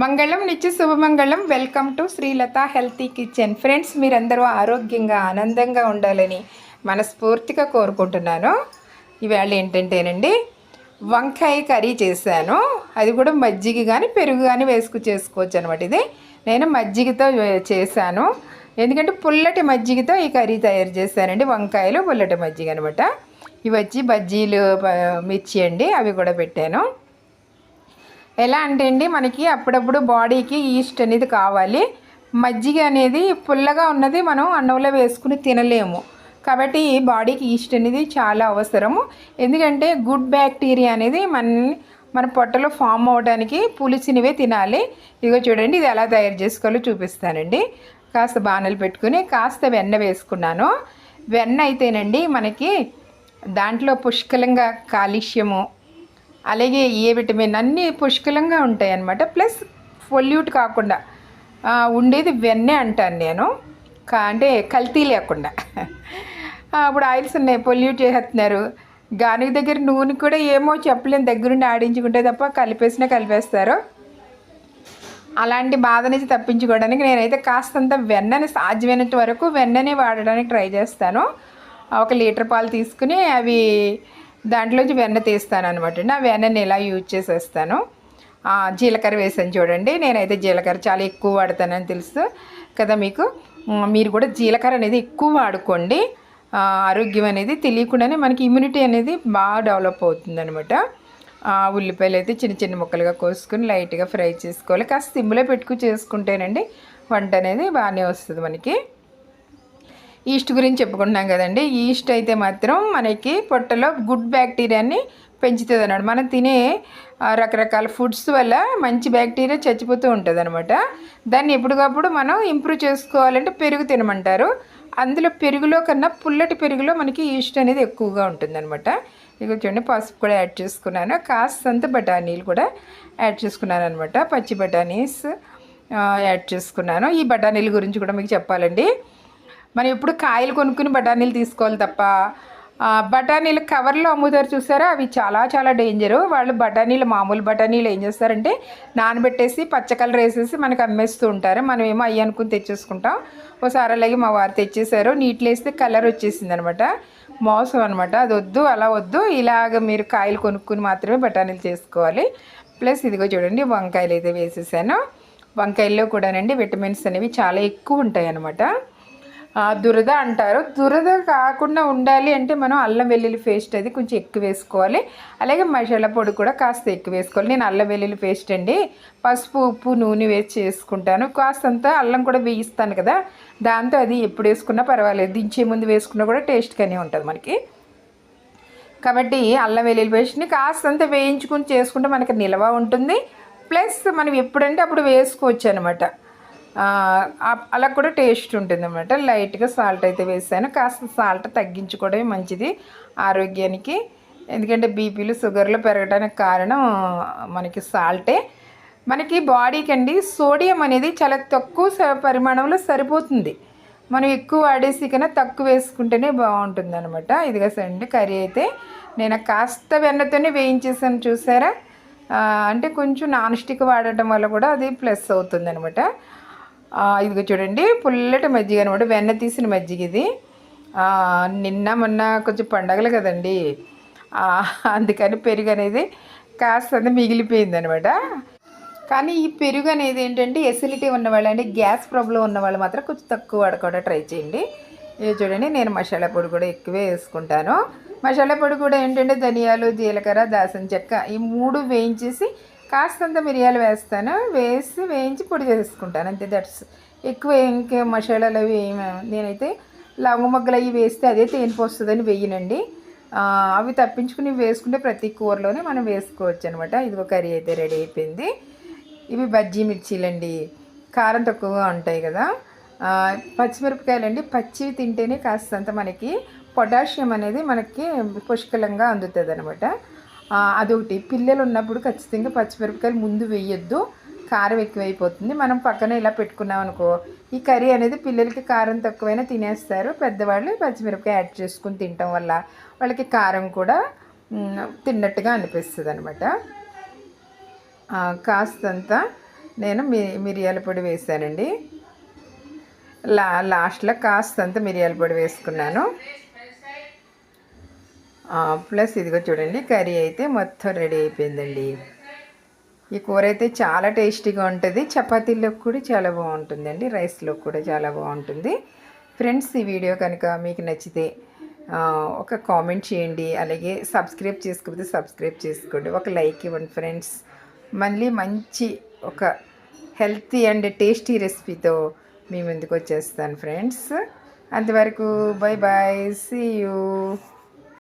మంగళం నిత్య శుభమంగళం. Welcome to Srilatha healthy kitchen friends మీరందరూ ఆరోగ్యంగా ఆనందంగా ఉండాలని మనస్ఫూర్తిగా కోరుకుంటున్నాను. ఇవాళ ఏంటంటేనండి వంకాయ కర్రీ చేశాను. అది కూడా మజ్జిగ కానీ పెరుగు కానీ వేసుకు చేసుకోవచ్చు అనమాట ఇది. నేను మజ్జిగతో చేశాను. ఎందుకంటే పుల్లటి మజ్జిగతో ఈ కర్రీ తయారు చేశానండి. వంకాయలు పుల్లటి మజ్జిగ అనమాట ఇవి వచ్చి బజ్జీలు మిర్చి అండి అవి కూడా పెట్టాను. ఎలా అంటే అండి మనకి అప్పుడప్పుడు బాడీకి ఈస్ట్ అనేది కావాలి. మజ్జిగ అనేది పుల్లగా ఉన్నది మనం అన్నంలో వేసుకుని తినలేము. కాబట్టి బాడీకి ఈస్ట్ అనేది చాలా అవసరము. ఎందుకంటే గుడ్ బ్యాక్టీరియా అనేది మన మన పొట్టలో ఫామ్ అవ్వడానికి పులిచినవే తినాలి. ఇదిగో చూడండి ఇది ఎలా తయారు చేసుకోవాలో చూపిస్తానండి. కాస్త బాణలు పెట్టుకుని కాస్త వెన్న వేసుకున్నాను. వెన్న అయితేనండి మనకి దాంట్లో పుష్కలంగా కాలుష్యము అలాగే ఏ విటమిన్ అన్నీ పుష్కలంగా ఉంటాయి అన్నమాట ప్లస్ పొల్యూట్ కాకుండా ఉండేది వెన్నే అంటాను నేను. కా అంటే కల్తీ లేకుండా. ఇప్పుడు ఆయిల్స్ ఉన్నాయి పొల్యూట్ చేసేస్తున్నారు. గానుగ దగ్గర నూనె కూడా ఏమో చెప్పలేని దగ్గరుండి ఆడించుకుంటే తప్ప కలిపేసినా కలిపేస్తారు. అలాంటి బాధ నుంచి తప్పించుకోవడానికి నేనైతే కాస్తంత వెన్నని సాధ్యమైనంత వరకు వెన్నని వాడడానికి ట్రై చేస్తాను. ఒక లీటర్ పాలు తీసుకుని అవి దాంట్లోంచి వెన్న తీస్తాను అనమాట అండి. ఆ వెన్నని ఇలా యూజ్ చేసేస్తాను? జీలకర్ర వేసాను చూడండి. నేనైతే జీలకర్ర చాలా ఎక్కువ వాడతానని తెలుసు కదా మీకు? మీరు కూడా జీలకర్ర అనేది ఎక్కువ వాడుకోండి. ఆరోగ్యం అనేది తెలియకుండానే మనకి ఇమ్యూనిటీ అనేది బాగా డెవలప్ అవుతుందనమాట ఉల్లిపాయలు అయితే చిన్న చిన్న ముక్కలుగా కోసుకుని లైట్గా ఫ్రై చేసుకోవాలి. కాస్త సిమ్లో పెట్టుకు చేసుకుంటేనండి వంట అనేది బాగానే వస్తుంది మనకి. ఈస్ట్ గురించి చెప్పుకుంటున్నాం కదండి. ఈస్ట్ అయితే మాత్రం మనకి పొట్టలో గుడ్ బ్యాక్టీరియాని పెంచుతుంది అన్నమాట. మనం తినే రకరకాల ఫుడ్స్ వల్ల మంచి బ్యాక్టీరియా చచ్చిపోతూ ఉంటుంది అనమాట దాన్ని ఎప్పటికప్పుడు మనం ఇంప్రూవ్ చేసుకోవాలంటే పెరుగు తినమంటారు. అందులో పెరుగులో కన్నా పుల్లటి పెరుగులో మనకి ఈస్ట్ అనేది ఎక్కువగా ఉంటుందన్నమాట. ఇక చూడండి పసుపు కూడా యాడ్ చేసుకున్నాను. కాస్తంత బఠానీలు కూడా యాడ్ చేసుకున్నాను అనమాట పచ్చి బఠానీస్ యాడ్ చేసుకున్నాను. ఈ బఠానీల గురించి కూడా మీకు చెప్పాలండి. మనం ఎప్పుడు కాయలు కొనుక్కుని బఠానీలు తీసుకోవాలి తప్ప బఠానీలు కవర్లో అమ్ముతారు చూసారా? అవి చాలా చాలా డేంజరు. వాళ్ళు బఠానీలు మామూలు బఠానీలు ఏం చేస్తారంటే నానబెట్టేసి పచ్చ కలర్ వేసేసి మనకు అమ్మేస్తూ ఉంటారు. మనం ఏమో అయ్యి అనుకుని తెచ్చేసుకుంటాం. ఒకసారి అలాగే మా వారు తెచ్చేసారు నీటిలో వేస్తే కలర్ వచ్చేసింది అనమాట. మోసం అనమాట. అది వద్దు అలా వద్దు. ఇలాగ మీరు కాయలు కొనుక్కుని మాత్రమే బఠానీలు చేసుకోవాలి. ప్లస్ ఇదిగో చూడండి వంకాయలు అయితే వేసేసాను. వంకాయల్లో కూడానండి విటమిన్స్ అనేవి చాలా ఎక్కువ ఉంటాయి అన్నమాట దురద అంటారు. దురద కాకుండా ఉండాలి అంటే మనం అల్లం వెల్లుల్లి పేస్ట్ అది కొంచెం ఎక్కువ వేసుకోవాలి. అలాగే మసాలా పొడి కూడా కాస్త ఎక్కువ వేసుకోవాలి. నేను అల్లం వెల్లుల్లి పేస్ట్ అండి పసుపు ఉప్పు నూనె వేసి చేసుకుంటాను. కాస్తంత అల్లం కూడా వేయిస్తాను కదా దాంతో అది ఎప్పుడు వేసుకున్నా పర్వాలేదు. దించే ముందు వేసుకున్నా కూడా టేస్ట్గానే ఉంటుంది మనకి. కాబట్టి అల్లం వెల్లుల్లి పేస్ట్ని కాస్తంత వేయించుకుని చేసుకుంటే మనకి నిల్వ ఉంటుంది. ప్లస్ మనం ఎప్పుడంటే అప్పుడు వేసుకోవచ్చు అనమాట అలా కూడా టేస్ట్ ఉంటుంది అనమాట లైట్గా సాల్ట్ అయితే వేసాను. కాస్త సాల్ట్ తగ్గించుకోవడమే మంచిది ఆరోగ్యానికి. ఎందుకంటే బీపీలు షుగర్లు పెరగడానికి కారణం మనకి సాల్టే. మనకి బాడీకి అండి సోడియం అనేది చాలా తక్కువ పరిమాణంలో సరిపోతుంది. మనం ఎక్కువ వాడేసి కన్నా తక్కువ వేసుకుంటేనే బాగుంటుంది అనమాట ఇదిగా సండి కర్రీ అయితే నేను కాస్త వెన్నతోనే వేయించేసాను చూసారా? అంటే కొంచెం నాన్ స్టిక్ వాడటం వల్ల కూడా అది ప్లస్ అవుతుంది అనమాట ఇదిగో చూడండి పుల్లటి మజ్జిగ అనమాట వెన్న తీసిన మజ్జిగ ఇది. నిన్న మొన్న కొంచెం పండగలు కదండి. అందుకని పెరుగు అనేది కాస్త మిగిలిపోయింది అనమాట కానీ ఈ పెరుగు అనేది ఏంటంటే ఎసిడిటీ ఉన్నవాళ్ళు అంటే గ్యాస్ ప్రాబ్లం ఉన్న వాళ్ళు మాత్రం కొంచెం తక్కువ వాడుకోవడం ట్రై చేయండి. ఇది చూడండి నేను మసాలా పొడి కూడా ఎక్కువే వేసుకుంటాను. మసాలా పొడి కూడా ఏంటంటే ధనియాలు జీలకర్ర దాసం చెక్క ఈ మూడు వేయించేసి కాస్తంత మిరియాలు వేస్తాను. వేసి వేయించి పొడి చేసుకుంటాను అంతే దట్స్ ఎక్కువ ఇంకే మసాలాలు అవి నేనైతే లవంగ మొగ్గలు అవి వేస్తే అదే తేనిపు వస్తుందని వెయ్యనండి అవి తప్పించుకుని వేసుకుంటే ప్రతి కూరలోనే మనం వేసుకోవచ్చు అనమాట ఇదిగో కర్రీ అయితే రెడీ అయిపోయింది. ఇవి బజ్జీ మిర్చీలండి. కారం తక్కువగా ఉంటాయి కదా. పచ్చిమిరపకాయలండి. పచ్చివి తింటేనే కాస్తంత మనకి పొటాషియం అనేది మనకి పుష్కలంగా అందుతుంది అనమాట అదొకటి. పిల్లలు ఉన్నప్పుడు ఖచ్చితంగా పచ్చిమిరపకాయలు ముందు వేయొద్దు. కారం ఎక్కువైపోతుంది. మనం పక్కన ఇలా పెట్టుకున్నాం అనుకో ఈ కర్రీ అనేది పిల్లలకి కారం తక్కువైనా తినేస్తారు. పెద్దవాళ్ళు పచ్చిమిరపకాయ యాడ్ చేసుకుని తినటం వల్ల వాళ్ళకి కారం కూడా తిన్నట్టుగా అనిపిస్తుంది అనమాట కాస్తంత నేను మి మిరియాల పొడి వేసానండి లా లాస్ట్లో కాస్తంత మిరియాల పొడి వేసుకున్నాను. ప్లస్ ఇదిగో చూడండి కర్రీ అయితే మొత్తం రెడీ అయిపోయిందండి. ఈ కూర అయితే చాలా టేస్టీగా ఉంటుంది. చపాతీలోకి కూడా చాలా బాగుంటుందండి రైస్లో కూడా చాలా బాగుంటుంది. ఫ్రెండ్స్ ఈ వీడియో కనుక మీకు నచ్చితే ఒక కామెంట్ చేయండి అలాగే సబ్స్క్రైబ్ చేసుకోకపోతే సబ్స్క్రైబ్ చేసుకోండి. ఒక లైక్ ఇవ్వండి ఫ్రెండ్స్. మళ్ళీ మంచి ఒక హెల్తీ అండ్ టేస్టీ రెసిపీతో మీ ముందుకు వచ్చేస్తాను ఫ్రెండ్స్. అంతవరకు బై బాయ్ సీ యూ.